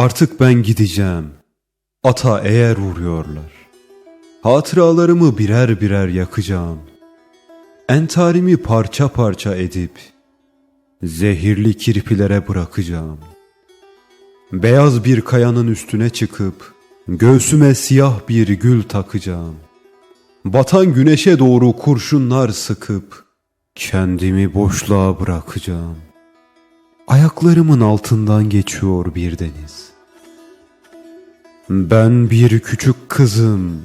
Artık ben gideceğim. Ata eğer uğruyorlar. Hatıralarımı birer birer yakacağım. Entarimi parça parça edip zehirli kirpilere bırakacağım. Beyaz bir kayanın üstüne çıkıp göğsüme siyah bir gül takacağım. Batan güneşe doğru kurşunlar sıkıp kendimi boşluğa bırakacağım. Ayaklarımın altından geçiyor bir deniz. Ben bir küçük kızım.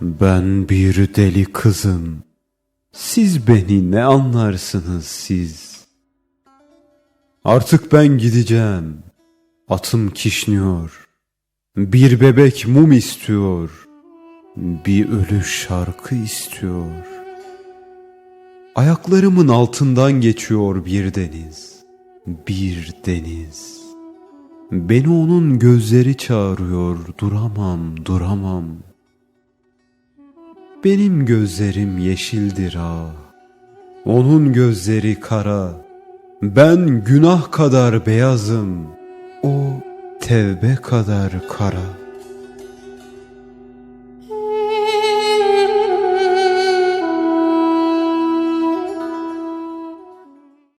Ben bir deli kızım. Siz beni ne anlarsınız siz? Artık ben gideceğim. Atım kişniyor. Bir bebek mum istiyor. Bir ölü şarkı istiyor. Ayaklarımın altından geçiyor bir deniz. Bir deniz. Beni onun gözleri çağırıyor. Duramam, duramam. Benim gözlerim yeşildir ah. Onun gözleri kara. Ben günah kadar beyazım. O tevbe kadar kara.